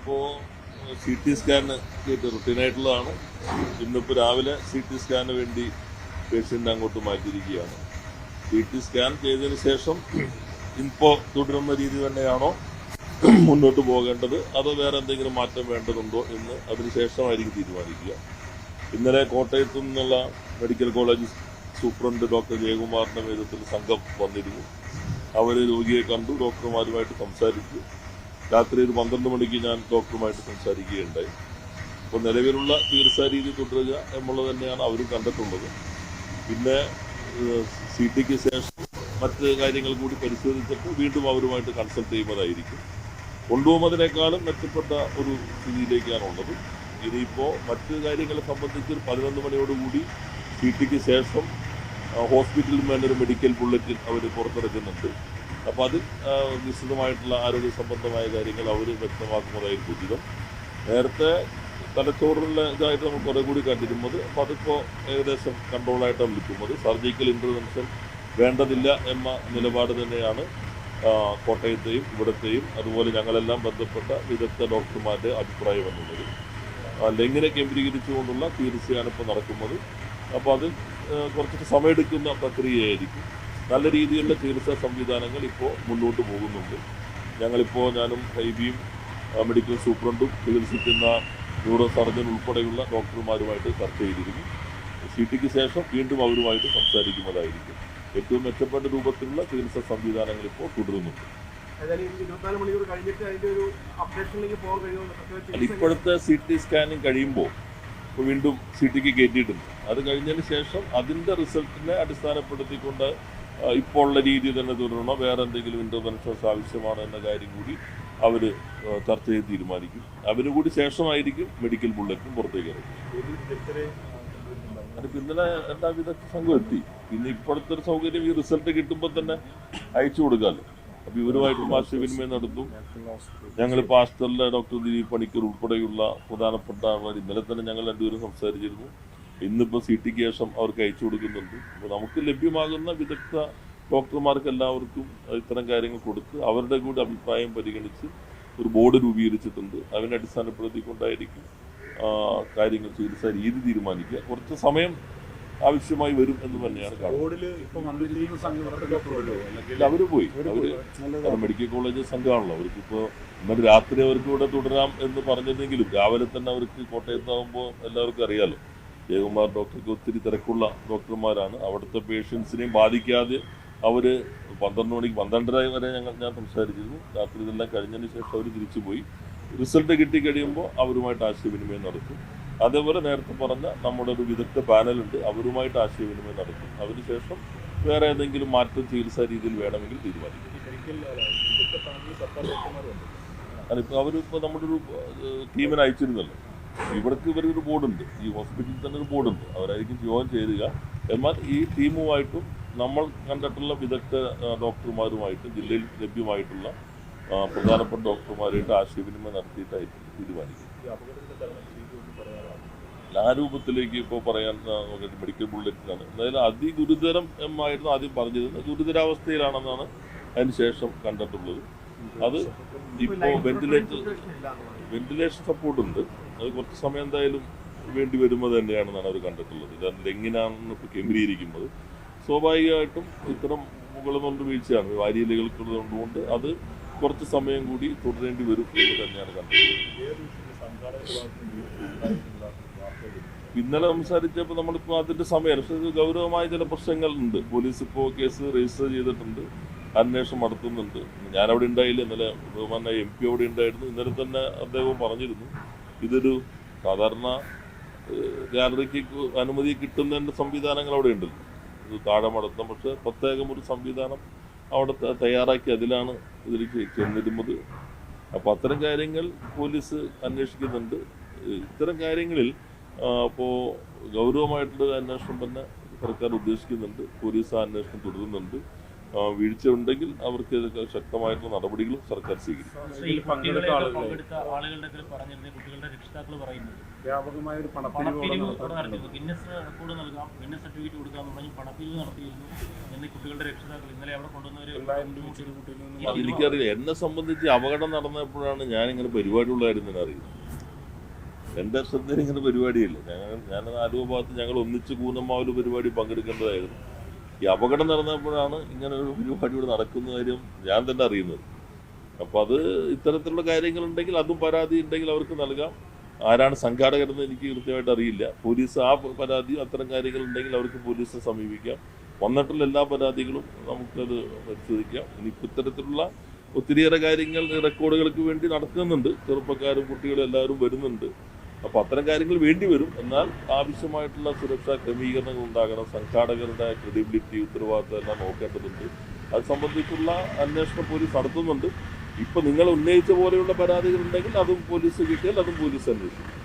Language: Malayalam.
ഇപ്പോൾ സി ടി സ്കാന് റുട്ടീനായിട്ടുള്ളതാണ് ഇന്നിപ്പോൾ രാവിലെ സി ടി സ്കാന് വേണ്ടി പേഷ്യന്റ് അങ്ങോട്ട് മാറ്റിയിരിക്കുകയാണ്. സി ടി സ്കാൻ ചെയ്തതിന് ശേഷം ഇപ്പോൾ തുടരുന്ന രീതി തന്നെയാണോ മുന്നോട്ട് പോകേണ്ടത്? അതോ വേറെ എന്തെങ്കിലും മാറ്റം വേണ്ടതുണ്ടോ എന്ന് അതിനുശേഷമായിരിക്കും തീരുമാനിക്കുക. ഇന്നലെ കോട്ടയത്തു നിന്നുള്ള മെഡിക്കൽ കോളേജ് സൂപ്രണ്ട് ഡോക്ടർ ജയകുമാറിന്റെ നേതൃത്വത്തിൽ സംഘം വന്നിരുന്നു. അവർ രോഗിയെ കണ്ടു ഡോക്ടർമാരുമായിട്ട് സംസാരിച്ചു. രാത്രി ഒരു പന്ത്രണ്ട് മണിക്ക് ഞാൻ ഡോക്ടറുമായിട്ട് സംസാരിക്കുകയുണ്ടായി. അപ്പോൾ നിലവിലുള്ള ചികിത്സാ രീതി തുടരുക എന്നുള്ളത് തന്നെയാണ് അവരും കണ്ടിട്ടുള്ളത്. പിന്നെ സി ടിക്ക് ശേഷം മറ്റ് കാര്യങ്ങൾ കൂടി പരിശോധിച്ചിട്ട് വീണ്ടും അവരുമായിട്ട് കൺസൾട്ട് ചെയ്യുന്നതായിരിക്കും. കൊണ്ടുപോകുന്നതിനേക്കാളും മെച്ചപ്പെട്ട ഒരു സ്ഥിതിയിലേക്കാണുള്ളത് ഇനിയിപ്പോൾ മറ്റ് കാര്യങ്ങളെ സംബന്ധിച്ച് ഒരു പതിനൊന്ന് മണിയോടുകൂടി സി ടിക്ക് ശേഷം ഹോസ്പിറ്റലിൽ വേണ്ട ഒരു മെഡിക്കൽ ബുള്ളറ്റിൻ അവർ പുറത്തിറക്കുന്നുണ്ട്. അപ്പോൾ അത് നിശ്ചിതമായിട്ടുള്ള ആരോഗ്യ സംബന്ധമായ കാര്യങ്ങൾ അവർ വ്യക്തമാക്കുന്നതായിരിക്കും ഉചിതം നേരത്തെ തലച്ചോറിലെ ഇതായിട്ട് നമ്മൾ കുറേ കൂടി കണ്ടിരുന്നത്. അപ്പോൾ അതിപ്പോൾ ഏകദേശം കൺട്രോളായിട്ടാണ് നിൽക്കുന്നത്. സർജിക്കൽ ഇന്റർവെൻഷൻ വേണ്ടതില്ല എന്ന നിലപാട് തന്നെയാണ് കോട്ടയത്തെയും ഇവിടത്തെയും അതുപോലെ ഞങ്ങളെല്ലാം ബന്ധപ്പെട്ട വിദഗ്ധ ഡോക്ടർമാരുടെ അഭിപ്രായം എന്നുള്ളത്. ലെങ്ങിനെ കേന്ദ്രീകരിച്ചുകൊണ്ടുള്ള ചികിത്സയാണ് ഇപ്പോൾ നടക്കുന്നത്. അപ്പോൾ അത് കുറച്ച് സമയമെടുക്കുന്ന പ്രക്രിയയായിരിക്കും. നല്ല രീതിയിലുള്ള ചികിത്സാ സംവിധാനങ്ങൾ ഇപ്പോൾ മുന്നോട്ട് പോകുന്നുണ്ട്. ഞങ്ങളിപ്പോൾ ഞാനും ഹൈബിയും മെഡിക്കൽ സൂപ്രണ്ടും ചികിത്സിക്കുന്ന ന്യൂറോ സർജൻ ഉൾപ്പെടെയുള്ള ഡോക്ടർമാരുമായിട്ട് ചർച്ച ചെയ്തിരുന്നു സി ടിക്ക് ശേഷം വീണ്ടും അവരുമായിട്ട് സംസാരിക്കുന്നതായിരിക്കും. ഏറ്റവും മെച്ചപ്പെട്ട രൂപത്തിലുള്ള ചികിത്സാ സംവിധാനങ്ങൾ ഇപ്പോൾ തുടരുന്നുണ്ട്. ഇപ്പോഴത്തെ സി ടി സ്കാനിങ് കഴിയുമ്പോൾ ഇപ്പോൾ വീണ്ടും സി ടിക്ക് കയറ്റിയിട്ടുണ്ട്. അത് കഴിഞ്ഞതിന് ശേഷം അതിന്റെ റിസൾട്ടിനെ അടിസ്ഥാനപ്പെടുത്തിക്കൊണ്ട് ഇപ്പോൾ ഉള്ള രീതി തന്നെ തുടരണോ. വേറെ എന്തെങ്കിലും ഇന്റർവെൻഷൻസ് ആവശ്യമാണോ എന്ന കാര്യം കൂടി അവർ ചർച്ച ചെയ്ത് തീരുമാനിക്കും. അവന് കൂടി ശേഷമായിരിക്കും മെഡിക്കൽ ബുള്ളറ്റും പുറത്തേക്ക് അതിപ്പോൾ ഇന്നലെ എല്ലാ വിദഗ്ധ സംഘം എത്തി. പിന്നെ ഇപ്പോഴത്തെ ഒരു സൗകര്യം ഈ റിസൾട്ട് കിട്ടുമ്പോൾ തന്നെ അയച്ചു കൊടുക്കാമല്ലോ. അപ്പോൾ ഇവരുമായിട്ട് ആശയവിനിമയം നടത്തും. ഞങ്ങൾ പാസ്റ്ററിലെ ഡോക്ടർ ദിലീപ് പണിക്കർ ഉൾപ്പെടെയുള്ള പ്രധാനപ്പെട്ട ആൾക്കാർ ഇന്നലെ തന്നെ ഞങ്ങൾ രണ്ടുപേരും സംസാരിച്ചിരുന്നു. ഇന്നിപ്പോൾ സി ടിക്ക് ശേഷം അവർക്ക് അയച്ചു കൊടുക്കുന്നുണ്ട്. അപ്പോൾ നമുക്ക് ലഭ്യമാകുന്ന വിദഗ്ധ ഡോക്ടർമാർക്ക് എല്ലാവർക്കും ഇത്തരം കാര്യങ്ങൾ കൊടുത്ത് അവരുടെ കൂടി അഭിപ്രായം പരിഗണിച്ച് ഒരു ബോർഡ് രൂപീകരിച്ചിട്ടുണ്ട്. അതിനെ അടിസ്ഥാനപ്പെടുത്തിക്കൊണ്ടായിരിക്കും കാര്യങ്ങൾ ചികിത്സാ രീതി തീരുമാനിക്കുക. കുറച്ച് സമയം ആവശ്യമായി വരും എന്ന് തന്നെയാണ് കാണുന്നത്. അവർ പോയി. അവർ മെഡിക്കൽ കോളേജ് സംഘമാണല്ലോ. അവർക്ക് ഇപ്പോൾ ഇന്നലെ രാത്രി അവർക്ക് ഇവിടെ തുടരാം എന്ന് പറഞ്ഞിരുന്നെങ്കിലും രാവിലെ തന്നെ അവർക്ക് കോട്ടയത്താകുമ്പോൾ എല്ലാവർക്കും അറിയാലോ. ജയകുമാർ ഡോക്ടർക്ക് ഒത്തിരി തിരക്കുള്ള ഡോക്ടർമാരാണ്. അവിടുത്തെ പേഷ്യൻസിനെയും ബാധിക്കാതെ അവർ പന്ത്രണ്ട് മണിക്ക് പന്ത്രണ്ടര വരെ ഞങ്ങൾ ഞാൻ സംസാരിച്ചിരുന്നു. രാത്രി ഇതെല്ലാം കഴിഞ്ഞതിന് ശേഷം അവർ തിരിച്ചു പോയി റിസൾട്ട് കിട്ടിക്കഴിയുമ്പോൾ അവരുമായിട്ട് ആശയവിനിമയം നടത്തും. അതേപോലെ നേരത്തെ പറഞ്ഞ നമ്മുടെ ഒരു വിദഗ്ധ പാനലുണ്ട് അവരുമായിട്ട് ആശയവിനിമയം നടത്തും. അതിനുശേഷം വേറെ ഏതെങ്കിലും മാറ്റം ചികിത്സാ രീതിയിൽ വേണമെങ്കിൽ തീരുമാനിക്കും. അതിപ്പോൾ അവരിപ്പോൾ നമ്മുടെ ഒരു ടീമിനെ അയച്ചിരുന്നല്ലോ. ഇവിടേക്ക് ഇവരൊരു ബോർഡുണ്ട്. ഈ ഹോസ്പിറ്റലിൽ തന്നെ ഒരു ബോർഡുണ്ട്. അവരായിരിക്കും ജോയിൻ ചെയ്യുക എന്നാൽ ഈ ടീമുമായിട്ടും നമ്മൾ കണ്ടിട്ടുള്ള വിദഗ്ധ ഡോക്ടർമാരുമായിട്ട് ജില്ലയിൽ ലഭ്യമായിട്ടുള്ള പ്രധാനപ്പെട്ട ഡോക്ടർമാരായിട്ട് ആശയവിനിമയം നടത്തിയിട്ടായിരിക്കും തീരുമാനിക്കും ഈ അപകടത്തിന്റെ കാരണം ചെയ്തു എന്ന് പറയാറാണ് ആ രൂപത്തിലേക്ക് ഇപ്പോൾ പറയാൻ മെഡിക്കൽ ബുള്ളറ്റിനാണ് എന്തായാലും അതിഗുരുതരം എന്നായിരുന്നു ആദ്യം പറഞ്ഞിരുന്നത്. ഗുരുതരാവസ്ഥയിലാണെന്നാണ് അതിന് ശേഷം കണ്ടിട്ടുള്ളത്. അത് ഇപ്പോൾ വെന്റിലേറ്റർ വെന്റിലേഷൻ സപ്പോർട്ട് ഉണ്ട്. അത് കുറച്ച് സമയം എന്തായാലും വേണ്ടി വരുമ്പോൾ തന്നെയാണെന്നാണ് അവർ കണ്ടിട്ടുള്ളത്. കാരണം എങ്ങനെയാണെന്ന് ഇപ്പോൾ കേന്ദ്രീകരിക്കുന്നത് സ്വാഭാവികമായിട്ടും ഇത്തരം മുകളിൽ വീഴ്ചയാണ്. വാരിയിലകൾക്കുള്ളതുകൊണ്ട് അത് കുറച്ച് സമയം കൂടി തുടരേണ്ടി വരും എന്ന് തന്നെയാണ് കണ്ടത് ഇന്നലെ സംസാരിച്ചപ്പോൾ നമ്മളിപ്പോൾ അതിന്റെ സമയം പക്ഷേ ഗൗരവമായ ചില പ്രശ്നങ്ങളുണ്ട്. പോലീസ് ഇപ്പോൾ കേസ് രജിസ്റ്റർ ചെയ്തിട്ടുണ്ട് അന്വേഷണം നടത്തുന്നുണ്ട്. ഞാനവിടെ ഉണ്ടായില്ല. ഇന്നലെ എം പി അവിടെ ഉണ്ടായിരുന്നു. ഇന്നലെ തന്നെ അദ്ദേഹം പറഞ്ഞിരുന്നു. ഇതൊരു സാധാരണ ഗാലറിക്ക് അനുമതി കിട്ടുന്നതിന്റെ സംവിധാനങ്ങൾ അവിടെ ഉണ്ടല്ലോ ഇത് താഴെ മടത്തം. പക്ഷേ പ്രത്യേകം ഒരു സംവിധാനം അവിടെ തയ്യാറാക്കി അതിലാണ് ഇതിലേക്ക് ചെന്നിരുന്നത് അപ്പോൾ അത്തരം കാര്യങ്ങൾ പോലീസ് അന്വേഷിക്കുന്നുണ്ട്. ഇത്തരം കാര്യങ്ങളിൽ അപ്പോൾ ഗൗരവമായിട്ടുള്ള അന്വേഷണം തന്നെ സർക്കാർ ഉദ്ദേശിക്കുന്നുണ്ട്. പോലീസ് അന്വേഷണം തുടരുന്നുണ്ട്. വീഴ്ച ഉണ്ടെങ്കിൽ അവർക്ക് ശക്തമായിട്ടുള്ള നടപടികളും സർക്കാർ സ്വീകരിക്കും. എനിക്കറിയില്ല. എന്നെ സംബന്ധിച്ച് അപകടം നടന്നപ്പോഴാണ് ഞാൻ ഇങ്ങനെ പരിപാടി ഉള്ളതായിരുന്നു അറിയുന്നത്. എന്റെ ശ്രദ്ധയിൽ ഇങ്ങനെ പരിപാടിയില്ല. ഞങ്ങൾ ഞാൻ ആലുവ ഭാഗത്ത് ഞങ്ങൾ ഒന്നിച്ച് കൂനമാവൽ പരിപാടി പങ്കെടുക്കേണ്ടതായിരുന്നു. ഈ അപകടം നടന്നപ്പോഴാണ് ഇങ്ങനെ ഒരു പരിപാടി ഇവിടെ നടക്കുന്ന കാര്യം ഞാൻ തന്നെ അറിയുന്നത്. അപ്പോൾ അത് ഇത്തരത്തിലുള്ള കാര്യങ്ങളുണ്ടെങ്കിൽ അതും പരാതി ഉണ്ടെങ്കിൽ അവർക്ക് നൽകാം. ആരാണ് സംഘാടകരെന്ന് എനിക്ക് കൃത്യമായിട്ട് അറിയില്ല. പോലീസ് ആ പരാതി അത്തരം കാര്യങ്ങളുണ്ടെങ്കിൽ അവർക്ക് പോലീസിനെ സമീപിക്കാം. വന്നിട്ടുള്ള എല്ലാ പരാതികളും നമുക്കത് പരിശോധിക്കാം. ഇനിയിപ്പോൾ ഇത്തരത്തിലുള്ള ഒത്തിരിയേറെ കാര്യങ്ങൾ റെക്കോർഡുകൾക്ക് വേണ്ടി നടക്കുന്നുണ്ട്. ചെറുപ്പക്കാരും കുട്ടികളും എല്ലാവരും വരുന്നുണ്ട്. അപ്പോൾ അത്തരം കാര്യങ്ങൾ വേണ്ടി വരും. എന്നാൽ ആവശ്യമായിട്ടുള്ള സുരക്ഷാ ക്രമീകരണങ്ങൾ ഉണ്ടാകണം. സംഘാടകരുടെ ക്രെഡിബിലിറ്റി ഉത്തരവാദിത്തം എല്ലാം നോക്കേണ്ടതുണ്ട്. അത് സംബന്ധിച്ചുള്ള അന്വേഷണം പോലീസ് നടത്തുന്നുണ്ട്. ഇപ്പൊ നിങ്ങൾ ഉന്നയിച്ച പോലെയുള്ള പരാതികൾ ഉണ്ടെങ്കിൽ അതും പോലീസ് കിട്ടിയാൽ അതും പോലീസ് അന്വേഷിക്കും.